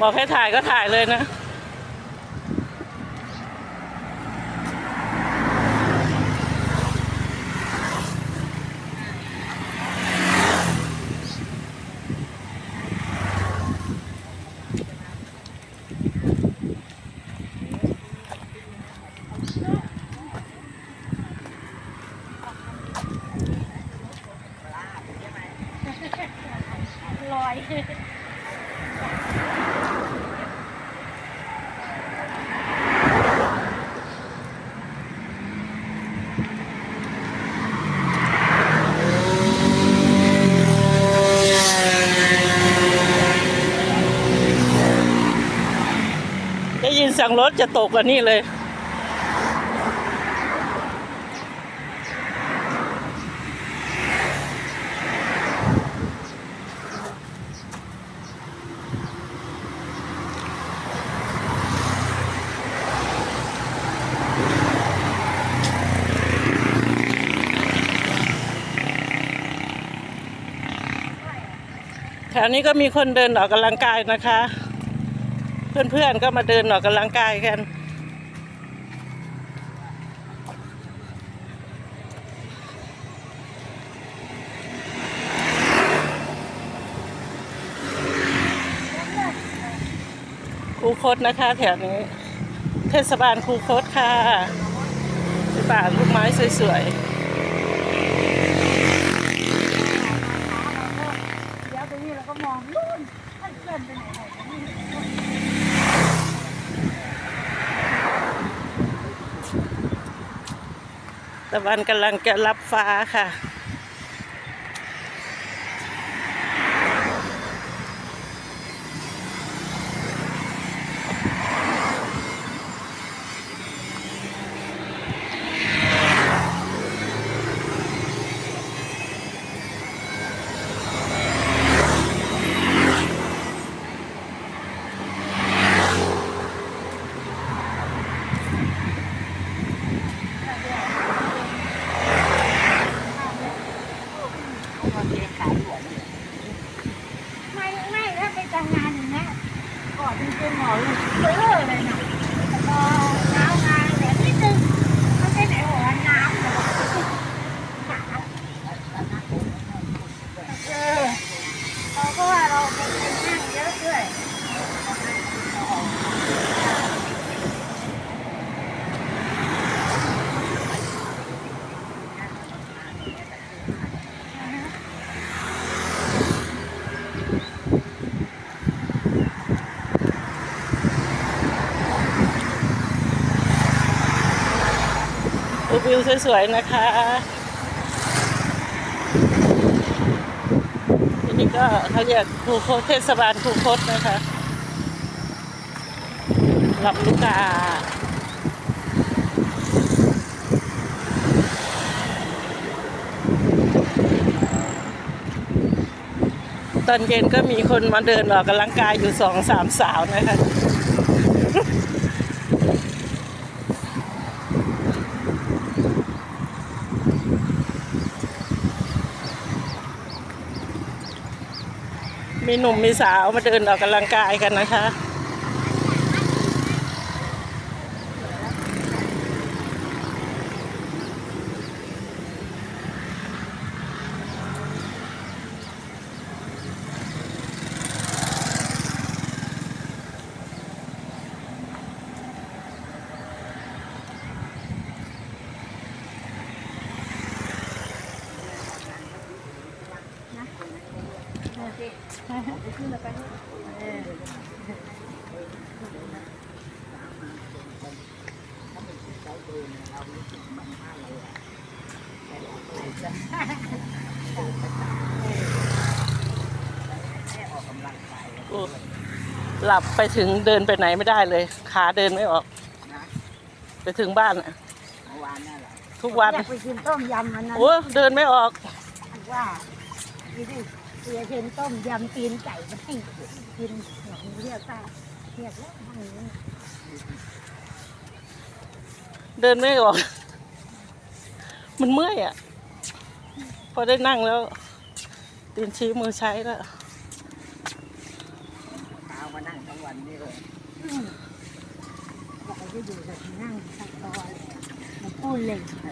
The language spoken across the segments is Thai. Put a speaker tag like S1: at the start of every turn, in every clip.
S1: บอกให้ถ่ายก็ถ่ายเลยนะ
S2: ลอย
S1: ได้ยินเสียงรถจะตกกันนี่เลย แถวนี้ก็มีคนเดินออกกำลังกายนะคะ เพื่อนๆก็มาเดินออกกำลังกายกัน คูคตนะคะแถวนี้ เทศบาลคูคตค่ะป่าลูกไม้สวย
S2: เดี๋ยวตรงนี้เราก็มองนู่นท่านเพื่อนไปไหนไหนตรงนี้
S1: ๆ ตะวันกำลังจะรับฟ้าค่ะ
S2: ไม่ไม่ถ้าไปทำงานอย่างนี้ยก่อนจริงๆหมอเลยเบ้อเลยนะพอเช้างานแบบนิดนึงมันเป็นไหนหัวน้ำแต่ว่าเออเราก็ว่าเราเป็นคนนั่งเยอะด้วย
S1: ดูวิว สวยๆนะคะที่นี่ก็เขาเรียกคูโคตเทศบาลคูคตนะคะลำลูกกาตอนเย็นก็มีคนมาเดินออกกำลังกายอยู่สองสามสาวนะคะ มีหนุ่มมีสาวมาเดินออกกำลังกายกันนะคะ
S2: ขึ้นแล้วไปเออ
S1: หลับไปถึงเดินไปไหนไม่ได้เลย ขาเดินไม่ออก ไปถึงบ้านอะทุกวัน
S2: อยากไปกินต้มยำมันนั้น
S1: โอ้เดินไม่ออก
S2: ว่าดีดิ เสียเห็นต้มยำตีนไก่มาให้กินหนองเรียกตาเรียกแล้วห้องนี้
S1: เดินไม่ออก มันเมื่อยอะ พอได้นั่งแล้วตีนชี้มือใช้แล้ว
S3: เช้ามานั่งทั้งวัน
S2: เราก็อยู่แบบนั่งตัดตอเลยอะมันพูดเลยเอ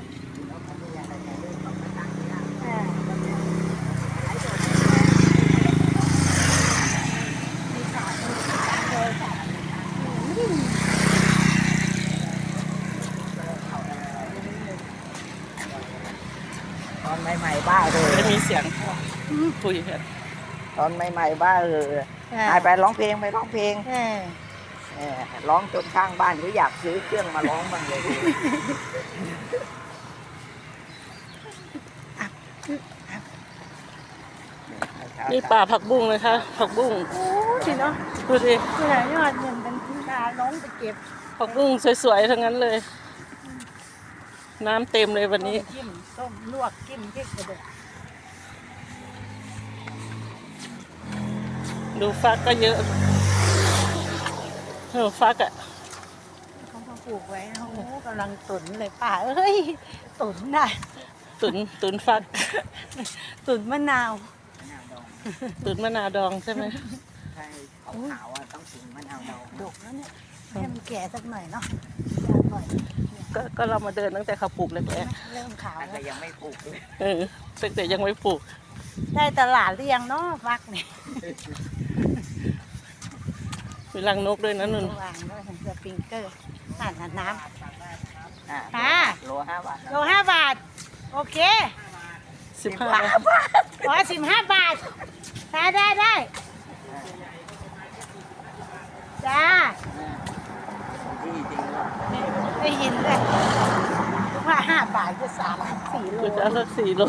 S2: อมีสายมีสายเจอสายอืม
S3: ตอนใหม่ๆบ้าเลย
S1: จะมีเสียง คุยกัน
S3: ตอนใหม่ๆบ้าเลย
S2: เออ
S3: ไปไปร้องเพลงไปร้องเพลง
S2: เออ
S3: เออร้องจนข้างบ้านเขาอยากซื้อเครื่องมาร้องบ้างเลย
S1: นี่ป่าผักบุ้งนะคะผักบุ้ง
S2: โอ้ยเนาะ
S1: ดูดิ
S2: เวลายอดเงินเป็นที่ตาน้องไปเก็บ
S1: ผักบุ้งสวยๆทั้งนั้นเลย น้ำเต็มเลยวันนี้
S2: จิ้มต้มลวกจิ้มพริกกระเดื
S1: ดูฟักก็เยอะเออฟักอะ
S2: เขามาปลูกไว้นะโอ้โหกำลังตุนเลยป่าเอ้ย ตุนได้
S1: ตุนตุนฟัก
S2: ตุนมะนาว
S3: มะนาวดอง
S1: ตุนมะนาวดองใช่ไหม
S3: ใช่ขาวๆอะต้องถึงมะนาวดอง
S2: ดกแล้วเนี่ยให้มันแก่สักหน่อยเนาะอร่อย
S1: ก็ก็เรามาเดินตั้งแต่เขาปลูกแรก
S2: เริ่มขาว
S3: แต่
S2: แล้ว
S3: ยังไม่ปลูกเลย
S1: ๆเออตั้งแต่ยังไม่ปลูก
S2: ได้ตลาดหรือยังเนาะฟักเนี่ย
S1: มีรังนกด้วยนะนุ่น
S2: วางด้วยเห็นสปริงเกอร์อ่านน้
S3: อะ
S2: ค่ะ
S3: โลห้าบาทำ
S2: โลห้าบาท โอเค
S1: สิบห้า
S2: อ๋อสิบห้าบาทได้ได้ได้จ้า
S3: ที่จริงว่า
S2: ได้ยินเลยว่าห้าบาทก็สามสี่โล
S1: คือจะเอาสักสี่โล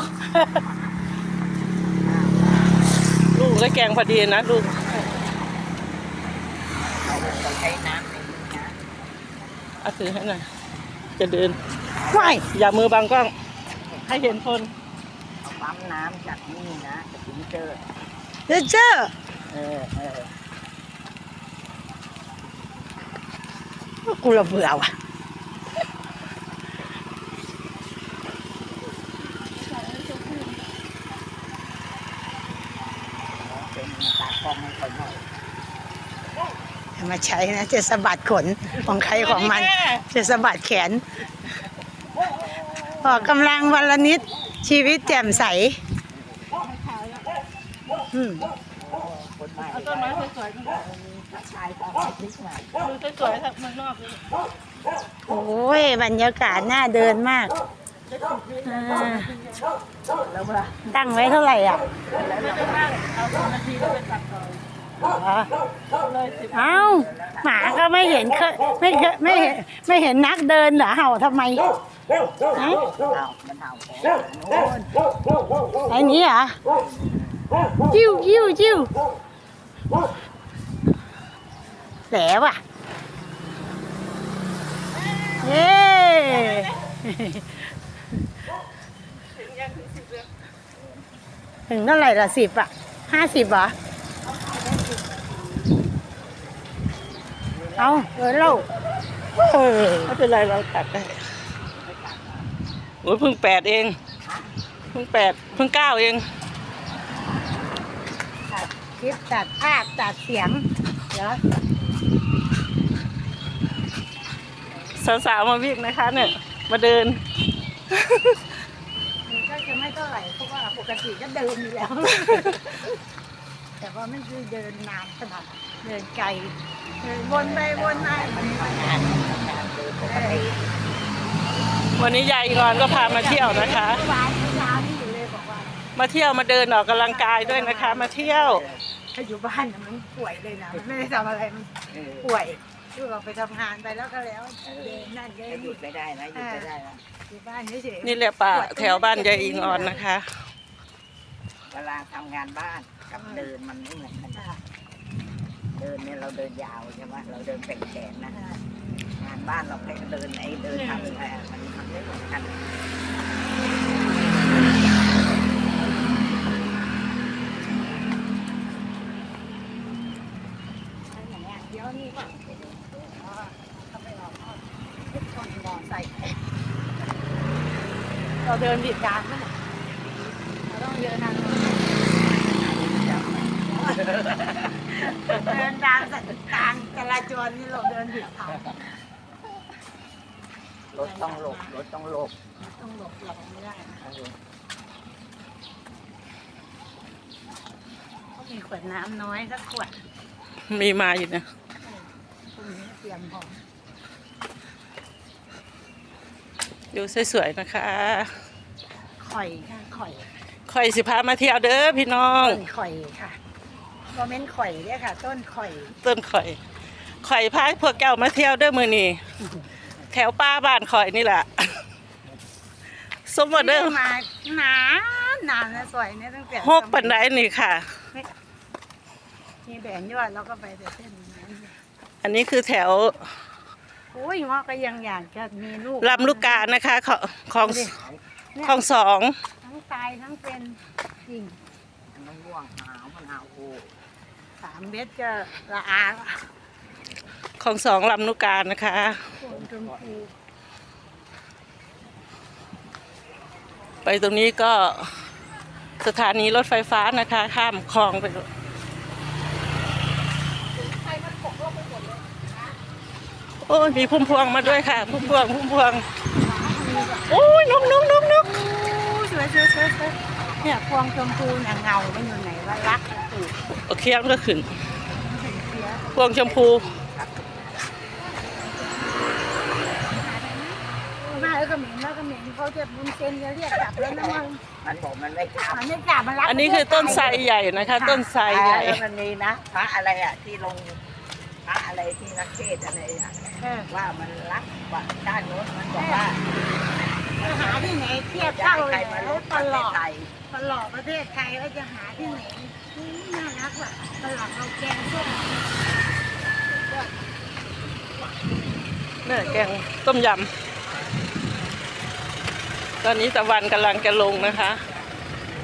S1: ลูกก็แกงพอดีนะลูก
S3: เราต้องใช้น้ำในนี้นะ
S1: เอาถือให้หน่อย จะเดิน
S2: ไม่
S1: อย่ามือบังกล้อง ให้เห็นคน
S3: เอาปั๊มน้ำจากนี่นะจากฟิลเตอร์
S2: เดี๋ยวเจอ
S3: เออเออ
S2: กูระเบื่อว่ะ
S3: เป็นตากล้องให้คนหน่อย
S2: มาใช้นะจะสะบัดขนของใครของมัน จะสะบัดแขนออกกำลังวันละนิดชีวิตแจ่มใสอืม
S3: คนใหม่
S1: เอาต้นไม้สวย
S3: ทักทายตามนิดหน่อย
S1: ๆมือสวยๆจากเมืองนอกเลย
S2: โอ้ยบรรยากาศน่าเดินมากอ่า
S3: แล้วเวลา
S2: ตั้งไว้เท่าไหร่อะ
S1: ไม่ได้มากเอาสองนาทีก็ไปตัดต่อ
S2: อ๋อ เอ้าหมาก็ไม่เห็นเคยไม่เคยไม่เห็นไม่เห็นนักเดินเหรอเห่าทำไมฮะไอ้นี้เหรอจิ้วจิ้วจิ้วแหลว่ะเย้ถึงเท่าไหร่ละสิบอะห้าสิบเหรอ เอาเออเล่าเออ
S1: ไม่เป็นไรเราตัดได้โอ้ยเพิ่งแปดเอง เพิ่งแปดเพิ่งเก้าเอง
S2: ตัดคลิปตัดภาพตัดเสียงเดี๋ยว
S1: สาวๆมาวิ่งนะคะ เนี่ย มาเดิน
S2: มันก็จะไม่เท่าไหร่เพราะว่าปกติก็เดินอยู่แล้ว แต่ว่าไม่คือเดินนานขนาดเดินไกลเดิน วนไปวนมามัน
S3: งานงานเดินปกติ
S1: วันนี้ยายงอนก็พามาเที่ยวนะคะ
S2: เมื่อวานเมื่อเช้านี่อยู่เลยบอกว่า
S1: มาเที่ยวมาเดินออกกำลังกายด้วยนะคะ มาเที่ยว
S2: ถ้าอยู่บ้านน่ะมันป่วยเลยนะมันไม่ได้ทำอะไรมัน
S3: เออ
S2: ป่วยคือเราไปทำงานไปแล้วก็แล้วเดินนั่นเดิ
S3: จะ
S2: น
S3: หยุดไม่ได้นะหยุดไม่ได้นะ
S2: อยู่บ้านเฉยๆ
S1: นี่แหละป่าแถวบ้านยายอิงออนนะคะ
S3: เวลาทำงานบ้านกับเดินมันไม่เหมือนกัน
S2: อ่า
S3: เดินเนี่ยเราเดินยาวใช่ไหมเราเดินแป่งแขนนะงานบ้านเราแค่เดินไอ้เดินทำอะไรมันมันไม่เหมือนกัน
S2: อย่างเดี๋ยวนี่ก่อนอ๋อทำไมเราเอาทุกคนมอใส่เราเดินดีดกลางนั่นแหละเราต้องเดินทางโน้น เดินตามสันกลางตราจรนี่เราเดินผิดทาง
S3: รถต้องหลบรถต้องหลบ
S2: ต้องหลบหลบไม่ได้นะ
S3: เออ
S2: เขามีขวดน้ำน้อยสักขวด
S1: มีมาอยู่นะ
S2: พรุ่งนี้เตรียมพร้อม
S1: อยู่สวยๆนะคะ
S2: ข่อยค่ะข่อย
S1: ข่อยสิพามาเที่ยวเด้อพี่น้อง
S2: ต้นข่อยค่ะ ก็เม้นข่อยเนี่ยค่ะ ต้นข่อย
S1: ต้นข่อย ข่อยพาพวกเจ้ามาเที่ยวเด้อมือนี่แถวป้าบ้านข่อยนี่แหละสมบูรณ์เด้อ
S2: มานานนานนะสวยเนี่ยตั้งแต่
S1: หกปันไดนี่ค่ะ
S2: มีแบนยอดแล้วก็ไปแต่เส้นนั้น
S1: อันนี้คือแถว
S2: โอ้ยงอก็ยังอยากจะมีลูก
S1: ลำลูกกานะคะของของของสอง
S2: ทั้งตายทั้งเป็นจริง
S3: มันง่วงหาวมันหาวโอ้
S2: สามเม็ดจะละอา
S1: ของสองลำลูกกานะคะ
S2: ชมพู
S1: ไปตรงนี้ก็สถานีรถไฟฟ้านะคะ ข้ามคลองไปโอ้ยมีพุ่มพวงมาด้วยค่ะพุ่มพวงพุ่มพวงโอ้ยนกนกนกนก
S2: สวยสวยสวย เนี่ยพวงชมพูเนี่ยเงามันอยู่ไหนว่ารักถูก
S1: โอเคมันก็ขึ้น
S2: เสีย
S1: พวงชมพู
S2: มาแล้วก็เหม็นแล้วก็เหม็นเขาจะบุญเซนจะเรียกกลับแล้วนะมึง
S3: มันบอกมันไม่กลับ
S2: มันไม่กลับมันรัก
S1: อันนี้คือต้นไทรใหญ่นะคะ ต้นไทรใหญ่
S3: แล้วมันมีนะพระอะไรอะที่ลงพระอะไรที่นักเทศน์อะไรอะ
S2: เออ
S3: ว่ามันรักกว่าด้านโน้นมันบอกว่า
S2: จะหาที่ไหนเทียบเท่า
S3: ให้ใคร
S2: เลยตลอดตลอดประเทศไทยแล้วจะหาที่ไหนน่ารักว่ะตลอดเอาแกงส้ม
S1: เนี่ยแกงต้มยำ ตอนนี้ตะวันกำลังจะลงนะคะ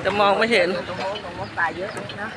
S1: จะมองไม่เห็น
S3: ตรงโน้นตรงโน้นตายเยอะนะ